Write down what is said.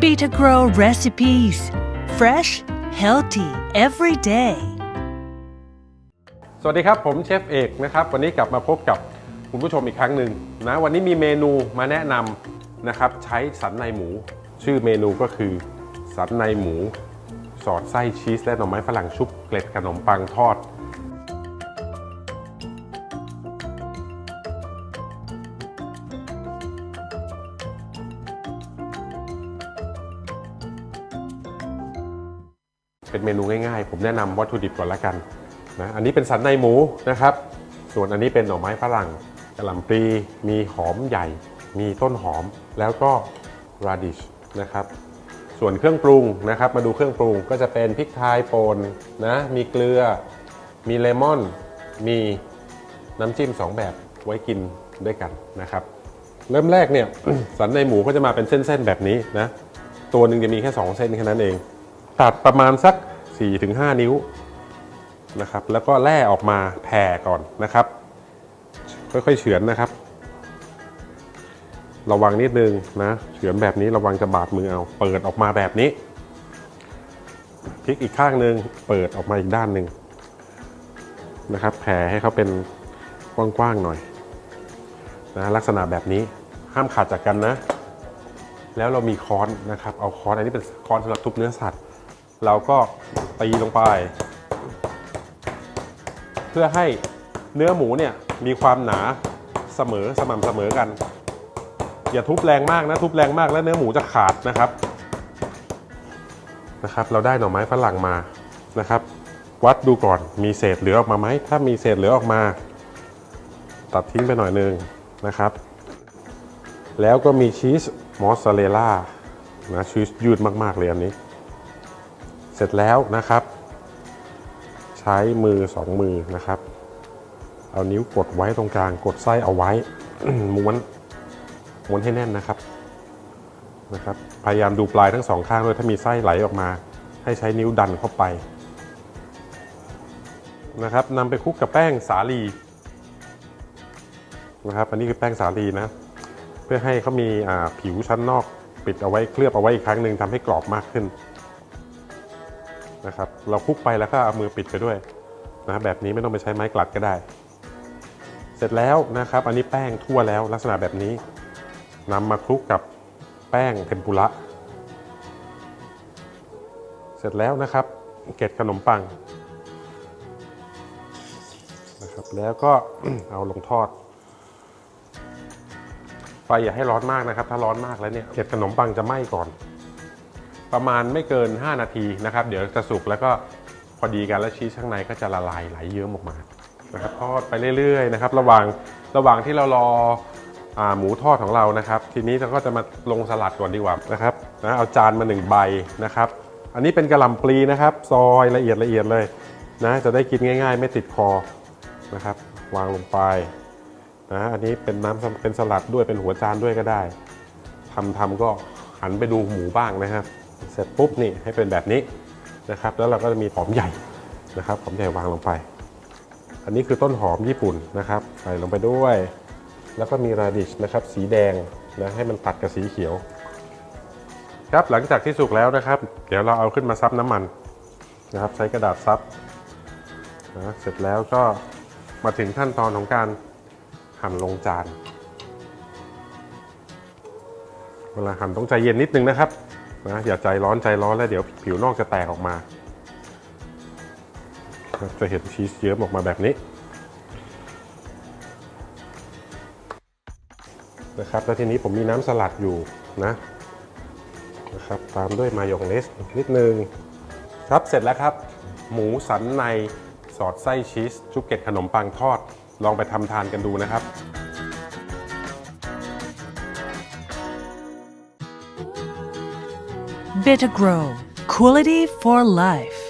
Beta Grow recipes. Fresh, healthy every day. สวัสดีครับ ผมเชฟเอกนะครับ วันนี้กลับมาพบกับคุณผู้ชมอีกครั้งหนึ่งนะวันนี้มีเมนูมาแนะนำนะครับ ใช้สันในหมู ชื่อเมนูก็คือ สันในหมู สอดไส้ชีสและหน่อไม้ฝรั่งชุบเกล็ดขนมปังทอด เป็นเมนูง่ายๆ ผมแนะนำวัตถุดิบก่อนละกันนะอันนี้เป็นสันในหมูนะครับ ส่วนอันนี้เป็นหน่อไม้ฝรั่งกระหล่ำปลีมีหอมใหญ่ มีต้นหอมแล้วก็ radish นะครับ ส่วนเครื่องปรุงนะครับ มาดูเครื่องปรุงก็จะเป็นพริกไทยป่นนะมีเกลือ มีเลมอน มีน้ำจิ้ม 2 แบบไว้กินด้วยกันนะครับ เริ่มแรกเนี่ยสันในหมูก็จะมาเป็นเส้นๆแบบนี้นะตัวหนึ่งจะมีแค่ 2 เส้นแค่นั้นเอง ตัดประมาณสัก 4-5 นิ้วนะครับแล้วก็แล่ออกมาแผ่ก่อนนะครับ ค่อยๆเฉือนนะครับ ระวังนิดนึงนะเฉือนแบบนี้ระวังจะบาดมือเอา เปิดออกมาแบบนี้พลิกอีกข้างหนึ่งเปิดออกมาอีกด้านหนึ่งนะครับแผ่ให้เขาเป็นกว้างๆหน่อยนะลักษณะแบบนี้ห้ามขาดจากกันนะ แล้วเรามีค้อนนะครับ เอาค้อนอันนี้เป็นค้อนสำหรับทุบเนื้อสัตว์ เราก็ตีลงไป เพื่อให้เนื้อหมูเนี่ยมีความหนาเสมอสม่ำเสมอกัน อย่าทุบแรงมากนะทุบแรงมากแล้วเนื้อหมูจะขาดนะครับนะครับ เราได้หน่อไม้ฝรั่งมานะครับ วัดดูก่อนมีเศษเหลือออกมาไหมถ้ามีเศษเหลือออกมา ตัดทิ้งไปหน่อยนึงนะครับ แล้วก็มีชีสมอสซาเรลล่านะชีสยืดมากๆเลยอันนี้ ร็จแล้วนะครับ ใช้มือสองมือนะครับ เอานิ้วกดไว้ตรงกลางกดไส้เอาไว้ม้วนม้วนให้แน่นนะครับนะครับ พยายามดูปลายทั้งสองข้างด้วยถ้ามีไส้ไหลออกมา ให้ใช้นิ้วดันเข้าไปนะครับนำไปคลุกกับแป้งสาลีนะครับอันนี้คือแป้งสาลีนะ เพื่อให้เขามีผิวชั้นนอกปิดเอาไว้เคลือบเอาไว้อีกครั้งหนึ่งทำให้กรอบมากขึ้น นะครับ เราคลุกไปแล้วก็เอามือปิดไปด้วยนะแบบนี้ไม่ต้องไปใช้ไม้กลัดก็ได้ เสร็จแล้วนะครับ อันนี้แป้งทั่วแล้วลักษณะแบบนี้นำมาคลุกกับแป้งเทมปุระเสร็จแล้วนะครับ เกล็ดขนมปังนะครับแล้วก็เอาลงทอดไฟอย่าให้ร้อนมากนะครับ ถ้าร้อนมากแล้วเนี่ยเกล็ดขนมปังจะไหม้ก่อน ประมาณไม่เกิน 5 นาทีนะครับ เดี๋ยวจะสุกแล้วก็พอดีกันแล้วชีสข้างในก็จะละลายไหลเยิ้มออกมานะครับทอดไปเรื่อยๆนะครับระหว่างระหว่างที่เรารออาหมูทอดของเรานะครับ ทีนี้เราก็จะมาลงสลัดก่อนดีกว่านะครับนะเอาจานมาหนึ่งใบนะครับ อันนี้เป็นกระหล่ำปลีนะครับ ซอยละเอียดละเอียดเลยนะจะได้กินง่าย ๆ ไม่ติดคอนะครับ วางลงไปนะอันนี้เป็นน้ำเป็นสลัดด้วยเป็นหัวจานด้วยก็ได้ทำทำก็หันไปดูหมูบ้างนะครับ เสร็จปุ๊บนี่ให้เป็นแบบนี้นะครับ แล้วเราก็จะมีหอมใหญ่นะครับหอมใหญ่วางลงไป อันนี้คือต้นหอมญี่ปุ่นนะครับ ใส่ลงไปด้วย แล้วก็มีราดิชนะครับสีแดงนะให้มันตัดกับสีเขียว ครับหลังจากที่สุกแล้วนะครับ เดี๋ยวเราเอาขึ้นมาซับน้ำมันนะครับ ใช้กระดาษซับนะเสร็จแล้วก็มาถึงขั้นตอนของการหั่นลงจานเวลาหั่นต้องใจเย็นนิดนึงนะครับ นะอย่าใจร้อนใจร้อนแล้วเดี๋ยวผิวนอกจะแตกออกมา จะเห็นชีสเยิ้มออกมาแบบนี้นะครับแล้วทีนี้ผมมีน้ำสลัดอยู่นะนะครับตามด้วยมายองเนสนิดนึงครับเสร็จแล้วครับ หมูสันในสอดไส้ชีสชุบเกล็ดขนมปังทอด ลองไปทำทานกันดูนะครับ Beta Grow. Quality for life.